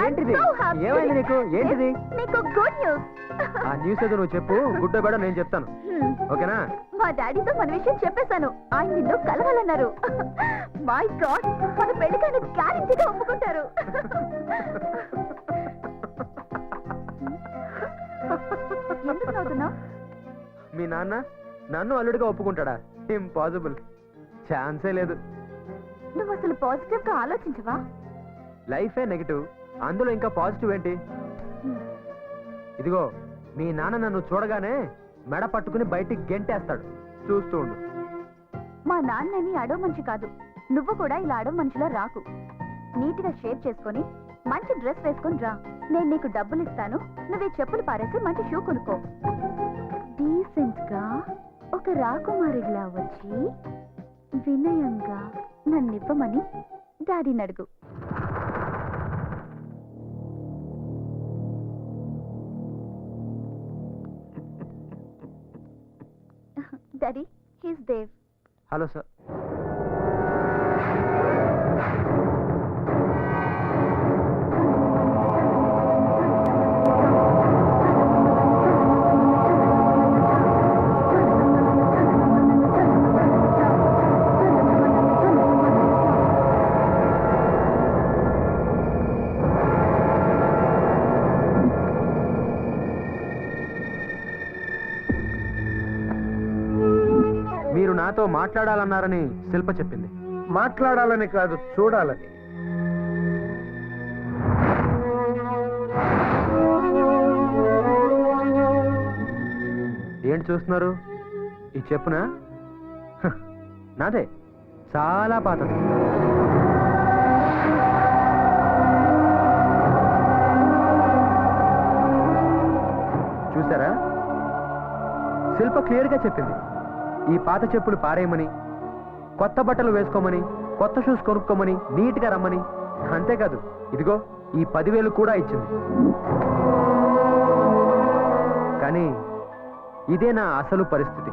ఏంటిది? so happy. ఏమైంది నీకు? ఏంటిది? నీకు గుడ్ న్యూస్ ఆ న్యూస్ ఏదో నువ్వు చెప్పు. గుడ్డో బేడో నేను చెప్తాను. ఓకేనా? మా డాడీతో మన విషయం చెప్పేశాను. ఆయన నిన్ను కలవాలన్నారు. మై గాడ్ మన పెళ్ళికైనా గ్యారెంటీగా ఒప్పుకుంటారు. నవ్వుతున్నావు? మీ నాన్న నన్ను అల్లుడిగా ఒప్పుకుంటాడా? ఇంపాసిబుల్ ఛాన్సే లేదు. నువ్వు అసలు పాజిటివ్గా ఆలోచించవా? లైఫే నెగిటివ్. అందులో ఇంకా పాజిటివ్ ఏంటి? ఇదిగో మీ నాన్న నన్ను చూడగానే మెడ పట్టుకుని బయటికి గెంటేస్తాడు. చూస్తూ ఉండు. మా నాన్నని అడవ మనిషి కాదు. నువ్వు కూడా ఇలా అడవ మనిషిలో రాకు. నీట్గా షేప్ చేసుకొని మంచి డ్రెస్ వేసుకొని రా. నేను నీకు డబ్బులు ఇస్తాను. నువ్వు ఈ చెప్పులు పారేసి మంచి షూ కొనుక్కో. డీసెంట్గా ఒక రాకుమారిలా వచ్చి వినయంగా నన్ను ఇవ్వమని డాడీని అడుగు daddy he's Dev. Hello sir. నాతో మాట్లాడాలన్నారని శిల్ప చెప్పింది. మాట్లాడాలని కాదు చూడాలని. ఏంటి చూస్తున్నారు? ఈ చెప్పునా? హ, నాదే. చాలా పాతది. చూసారా? శిల్ప క్లియర్గా చెప్పింది. ఈ పాత చెప్పులు పారేయమని కొత్త బట్టలు వేసుకోమని కొత్త షూస్ కొనుక్కోమని నీట్గా రమ్మని. అంతేకాదు ఇదిగో ఈ పదివేలు కూడా ఇచ్చింది. కానీ ఇదే నా అసలు పరిస్థితి.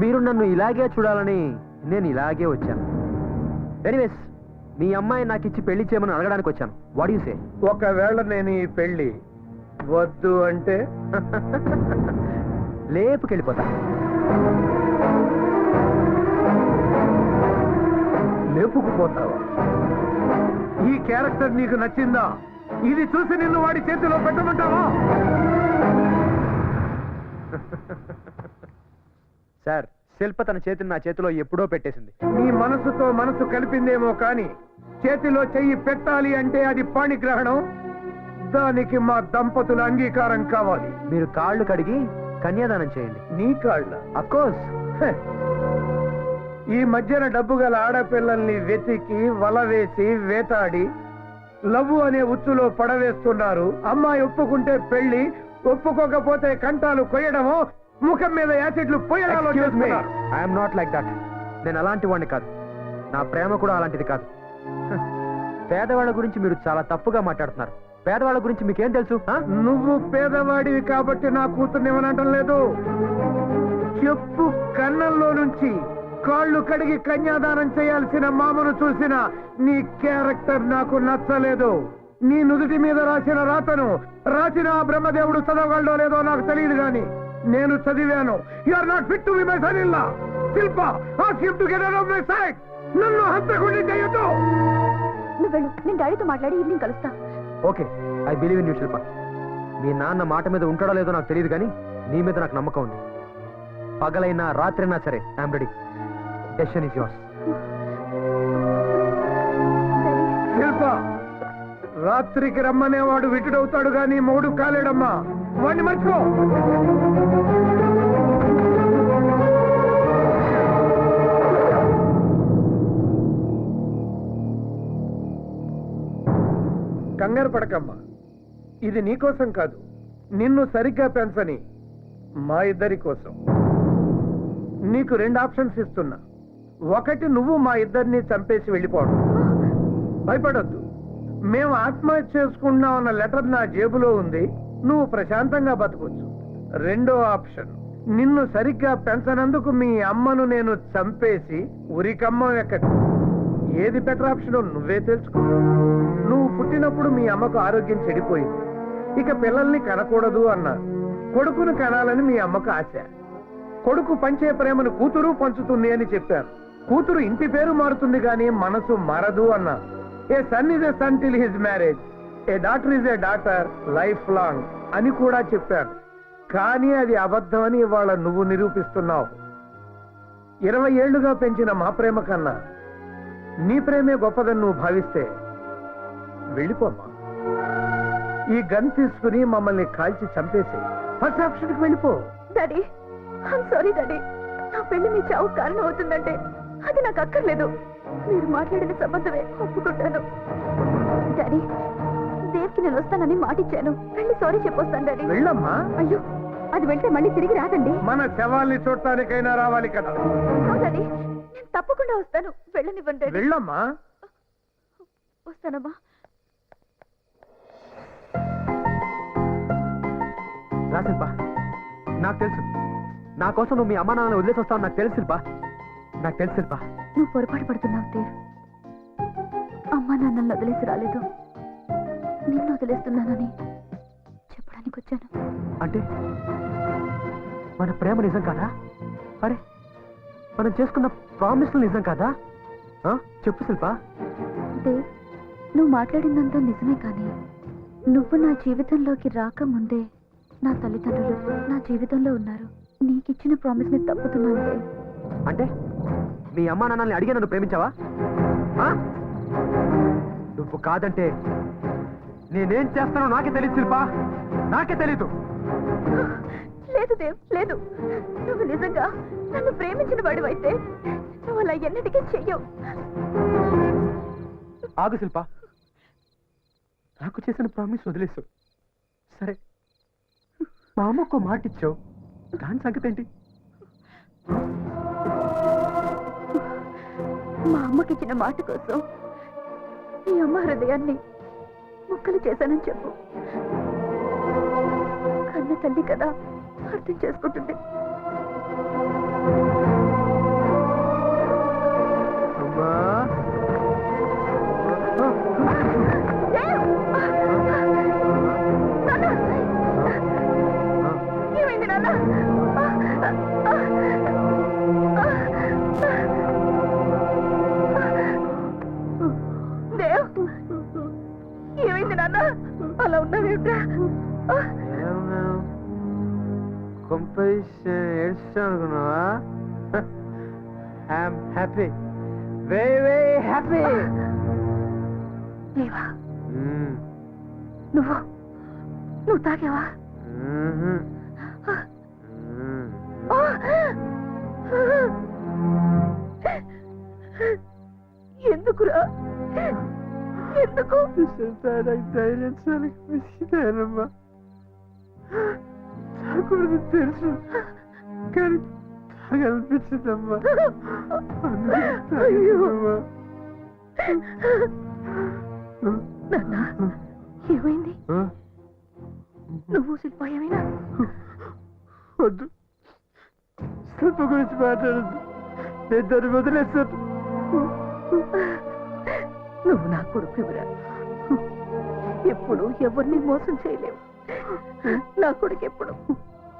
మీరు నన్ను ఇలాగే చూడాలని నేను ఇలాగే వచ్చాను. ఎనీవేస్ మీ అమ్మాయి నాకు ఇచ్చి పెళ్ళి చేయమని అడగడానికి వచ్చాను. వాట్ యు సే ఒకవేళ నేను ఈ పెళ్ళి వద్దు అంటే? లేపుకెళ్ళిపోతా. లేపుకుపోతావా. ఈ క్యారెక్టర్ నీకు నచ్చిందా? ఇది చూసి నిన్ను వాడి చేతిలో పెట్టమంటావా? సార్ శిల్ప తన చేతిని నా చేతిలో ఎప్పుడో పెట్టేసింది. నీ మనసుతో మనసు కలిపిందేమో కాని చేతిలో చెయ్యి పెట్టాలి అంటే అది పాణిగ్రహణం. దానికి మా దంపతుల అంగీకారం కావాలి. మీరు కాళ్ళు కడిగి కన్యాదానం చేయండి. నీ కాళ్ళ? అఫ్ కోర్స్ హె. ఈ మధ్యన డబ్బు గల ఆడపిల్లల్ని వెతికి వల వేసి వేటాడి లవ్వు అనే ఉచ్చులో పడవేస్తున్నారు. అమ్మాయి ఒప్పుకుంటే పెళ్ళి ఒప్పుకోకపోతే కంటాలు కొయ్యడమో ముఖం మీద యాసిడ్లు పోయడాలో. ఐఎమ్ నాట్ లైక్ దట్ నేను అలాంటి వాడిని కాదు. నా ప్రేమ కూడా అలాంటిది కాదు. పేదవాళ్ళ గురించి మీరు చాలా తప్పుగా మాట్లాడుతున్నారు. పేదవాళ్ళ గురించి మీకేం తెలుసు? నువ్వు పేదవాడివి కాబట్టి నా కూతుర్ని ఏమనటం లేదు. చెప్పు కన్నంలో నుంచి. కాళ్ళు కడిగి కన్యాదానం చేయాల్సిన మామను చూసిన నీ క్యారెక్టర్ నాకు నచ్చలేదు. నీ నుదుటి మీద రాసిన రాతను రాసిన ఆ బ్రహ్మదేవుడు చదవగలడో లేదో నాకు తెలియదు గాని నేను చదివాను. You are not fit to be my son ఇల్లా Shilpa ask him to get off my sight నన్ను హంతకుండా చేయొద్దు. నువ్వు వెళ్ళు. నేను డాడీతో మాట్లాడి ఈవినింగ్ కలుస్తా. Okay I believe in you Shilpa. మీ నాన్న మాట మీద ఉంటాడో లేదో నాకు తెలియదు కానీ నీ మీద నాకు నమ్మకం ఉంది. పగలైనా రాత్రైనా సరే I'm ready decision is yours Shilpa రాత్రికి రమ్మనేవాడు విటుడవుతాడు గాని మూడు కాలేడమ్మా. వాడిని మర్చిపో. కంగారు పడకమ్మా. ఇది నీకోసం కాదు. నిన్ను సరిగ్గా పెంచని మా ఇద్దరి కోసం. నీకు రెండు ఆప్షన్స్ ఇస్తున్నా. ఒకటి నువ్వు మా ఇద్దరిని చంపేసి వెళ్ళిపోవడం. భయపడొద్దు. మేము ఆత్మహత్య చేసుకుంటున్నాం అన్న లెటర్ నా జేబులో ఉంది. నువ్వు ప్రశాంతంగా బతకొచ్చు. రెండో ఆప్షన్. నిన్ను సరిగ్గా పెంచనందుకు మీ అమ్మను నేను చంపేసి ఉరికమ్మ ఎక్కడి ఏది బెటర్ ఆప్షన్ నువ్వే తెలుసుకో. నువ్వు పుట్టినప్పుడు మీ అమ్మకు ఆరోగ్యం చెడిపోయింది. ఇక పిల్లల్ని కనకూడదు అన్నారు. కొడుకును కనాలని మీ అమ్మకు ఆశ. కొడుకు పంచే ప్రేమను కూతురు పంచుతుంది అని చెప్పారు. కూతురు ఇంటి పేరు మారుతుంది కానీ మనసు మారదు అన్న. A son is a son till his marriage a daughter is a daughter life long అని కూడా చెప్పారు. కానీ అది అబద్ధమని ఇవాళ నువ్వు నిరూపిస్తున్నావు. ఇరవై ఏళ్ళుగా పెంచిన మా ప్రేమ కన్నా నీ ప్రేమే గొప్పదని నువ్వు భావిస్తే వెళ్ళిపోమ్మా. ఈ గన్ తీసుకుని మమ్మల్ని కాల్చి చంపేసి ఫస్ట్ ఆప్షన్కి వెళ్ళిపో. డాడీ ఐమ్ సారీ డాడీ నా పెళ్ళి మీ చావు కారణం అవుతుందంటే అది నాకు అక్కర్లేదు. మీరు మాట్లాడిన సంబంధమే ఒప్పుకుంటాను. డాడీ దేవ్కి నేను వస్తానని మాటిచ్చాను. వెళ్ళి సారీ చెప్పొస్తాను డాడీ. వెళ్ళమ్మా. అయ్యో అది వెళ్తే మళ్ళీ తిరిగి రాదండి. మన శవాల్ని చూడటానికైనా రావాలి కదా. అవునండి నేను తప్పకుండా వస్తాను. వెళ్ళనివ్వండి డాడీ. వెళ్ళమ్మా. వస్తానమ్మా. రా శిల్ప. నాకు తెలుసు. నా కోసం నువ్వు మీ అమ్మా నాన్న వదిలేసి వస్తావు నాకు తెలుసు శిల్ప. నాకు తెలుసు శిల్ప. నువ్వు పొరపాటు పడుతున్నావు దేవ్ అమ్మా నాన్నల్ని వదిలేసి రాలేదు. నిన్ను వదిలేస్తున్నానని చెప్పడానికి వచ్చాను. అంటే మన ప్రేమ నిజం కాదా? అరే మనం చేసుకున్న ప్రామిస్లు నిజం కాదా? ఆ? చెప్పు శిల్ప. దేవ్ నువ్వు మాట్లాడిందంతా నిజమే కానీ నువ్వు నా జీవితంలోకి రాకముందే నా తల్లిదండ్రులు నా జీవితంలో ఉన్నారు. నీకిచ్చిన ప్రామిస్ని తప్పుతున్నాను అంటే? మీ అమ్మా నాన్నల్ని అడిగి నన్ను ప్రేమించావా? నువ్వు కాదంటే నేనేం చేస్తానో నాకే తెలియదు శిల్ప. నాకే తెలీదు. లేదు దేవ్ లేదు. నువ్వు నిజంగా నన్ను ప్రేమించిన వాడివైతే నువ్వు అలా ఎన్నటికీ చెయ్యవు. ఆగు శిల్ప. నాకు చేసిన ప్రామిస్ వదిలేసు సరే. మా అమ్మకు మాట ఇచ్చావు దాని సంగతి ఏంటి? మా అమ్మకిచ్చిన మాట కోసం ఈ అమ్మ హృదయాన్ని ముక్కలు చేశానని చెప్పు. కన్న తల్లి కదా అర్థం చేసుకుంటుంది. ఏమైంది నాన్న? అలా ఉన్నావేమిట్రా కొంపైస్ ఏడుస్తాను అనుకున్నావా? I'm happy. Very very happy. Deva నువ్వు? నువ్వు తాగావా? ఎందుకురా? ఎందుకు? ధైర్యం సరిగ్గా తాగకూడదు తెలుసు కానీ తాగనిపించిందమ్మా ఏమైంది? నువ్వు శిల్ప ఏమైనా వద్దు. శిల్ప గురించి మాట్లాడద్దు. నేను దాన్ని వదిలేస్తాను. నువ్వు నా కొడుకురా ఎప్పుడు ఎవరిని మోసం చేయలేవు. నా కొడుకు ఎప్పుడు?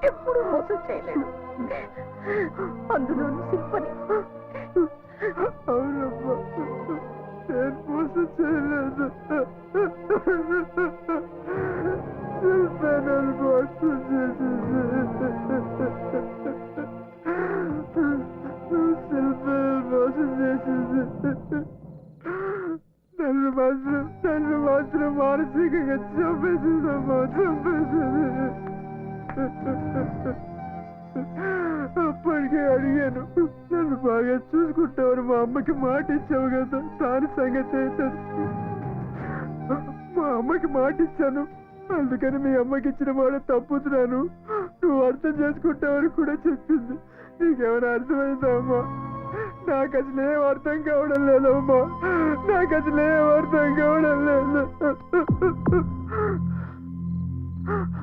ఎప్పుడు మోసం చేయలేడు. అందులో శిల్పని. మోసం చేయలేదు. శిల్ప మోసం చేసింది. మానసికంగా చంపేసిందమ్మా చంపేసింది అప్పటికే అడిగాను నన్ను బాగా చూసుకుంటావని మా అమ్మకి మాట ఇచ్చావు కదా దాని సంగతి ఏంటని మా అమ్మకి మాట ఇచ్చాను అందుకని మీ అమ్మకి ఇచ్చిన మాట తప్పుతున్నాను. నువ్వు అర్థం చేసుకుంటావని కూడా చెప్పింది. నీకేమైనా అర్థమైందా అమ్మా? నాకు అసలు ఏం అర్థం కావడం లేదమ్మా. నాకు అసలు ఏం అర్థం కావడం లేదు.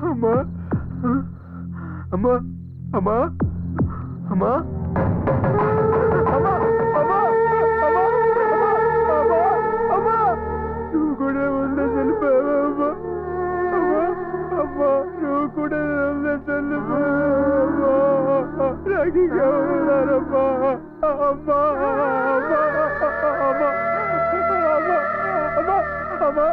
అమ్మా. అమ్మా. అమ్మా. అమ్మా. కూడా அம்மா அம்மா அம்மா அம்மா அம்மா அம்மா